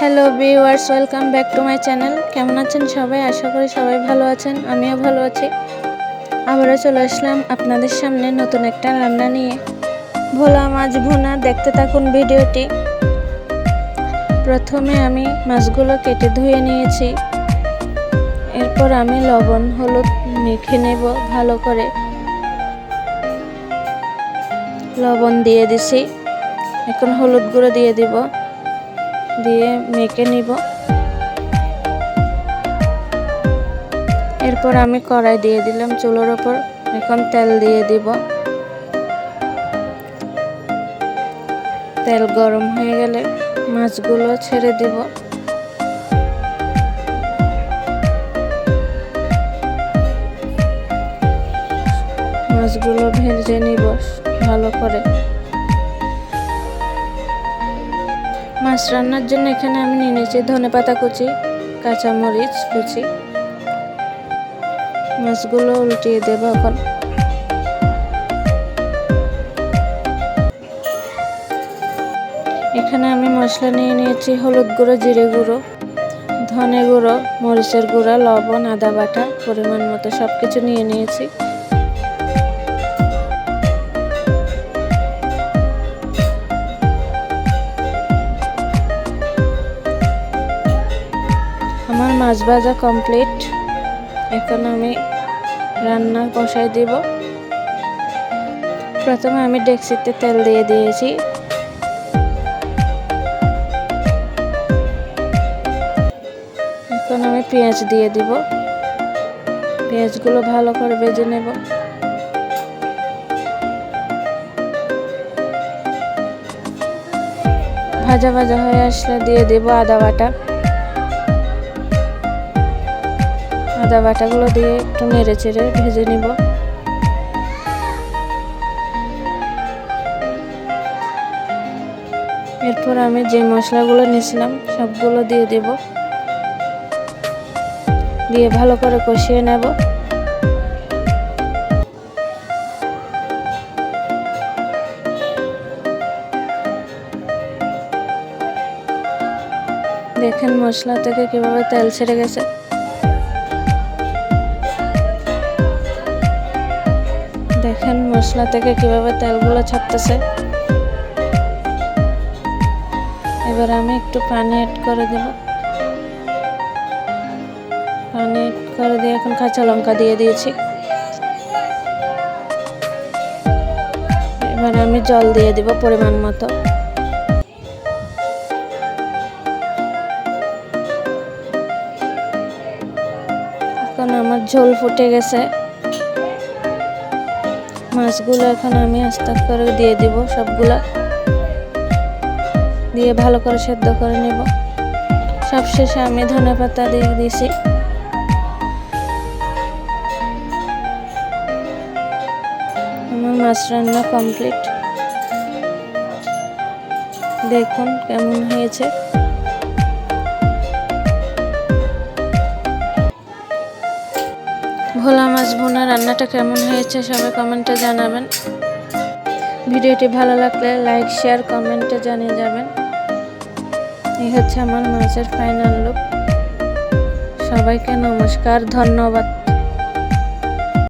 Hello viewers welcome back to my channel কেমন আছেন সবাই? আশা করি সবাই ভালো আছেন, আমিও ভালো আছি। আবারও চলে আসলাম আপনাদের সামনে নতুন একটা রান্না নিয়ে। ভোলা মাছ ভুনা, দেখতে থাকুন ভিডিওটি। প্রথমে আমি মাছগুলো কেটে ধুয়ে নিয়েছি। এরপর আমি লবণ, হলুদ মেখে নেব ভালো করে। লবণ দিয়ে দিছি। এখন হলুদ গুঁড়ো দিয়ে দিব। দিয়ে মেখে নিব। এরপর আমি কড়াই দিয়ে দিলাম চুলোর ওপর। এখন তেল দিয়ে দিব। তেল গরম হয়ে গেলে মাছগুলো ছেড়ে দিব। মাছগুলো ভেজে নিব ভালো করে। মাছ রান্নার জন্য এখানে আমি নিয়ে নিয়েছি ধনে পাতা কুচি, কাঁচামরিচ কুচি। মাছগুলো উল্টিয়ে দেবো এখন। এখানে আমি মশলা নিয়ে নিয়েছি হলুদ গুঁড়ো, জিরে গুঁড়ো, ধনে গুঁড়ো, মরিচের গুঁড়া, লবণ, আদা বাটা, পরিমাণ মতো সব কিছু নিয়ে নিয়েছি। আমার মাছ ভাজা কমপ্লিট এখন আমি রান্না বসাই দিব। প্রথমে আমি ডেক্সিতে তেল দিয়ে দিয়েছি। এখন আমি পেঁয়াজ দিয়ে দিব। পেঁয়াজগুলো ভালো করে ভেজে নেব। ভাজা ভাজা হয়ে আসলে দিয়ে দেব আদা বাটা। আদা বাটাগুলো দিয়ে একটু নেড়ে চেড়ে ভেজে নিব। এরপর আমি যে মশলাগুলো নিয়েছিলাম, সবগুলো দিয়ে দেব। দিয়ে ভালো করে কষিয়ে নেব। দেখেন মশলা থেকে কীভাবে তেল ছেড়ে গেছে। দেখেন মশলা থেকে কীভাবে তেলগুলো ছাড়তেছে। এবার আমি একটু পানি অ্যাড করে দেব। পানি অ্যাড করে দিয়ে এখন কাঁচা লঙ্কা দিয়ে দিয়েছি। এবার আমি জল দিয়ে দিব পরিমাণ মতো। এখন আমার ঝোল ফুটে গেছে। মাছগুলো এখন আমি আস্তে করে দিয়ে দিব, সবগুলা। দিয়ে ভালো করে সেদ্ধ করে নেব। সবশেষে আমি ধনে পাতা দিয়ে দিছি। আমার মাছ রান্না কমপ্লিট। দেখুন কেমন হয়েছে। মাছ বোনার রান্নাটা কেমন হয়েছে সবাই কমেন্টে জানাবেন। ভিডিওটি ভালো লাগলে লাইক, শেয়ার, কমেন্টে জানিয়ে যাবেন। এই হচ্ছে আমার মাছের ফাইনাল লুক। সবাইকে নমস্কার, ধন্যবাদ।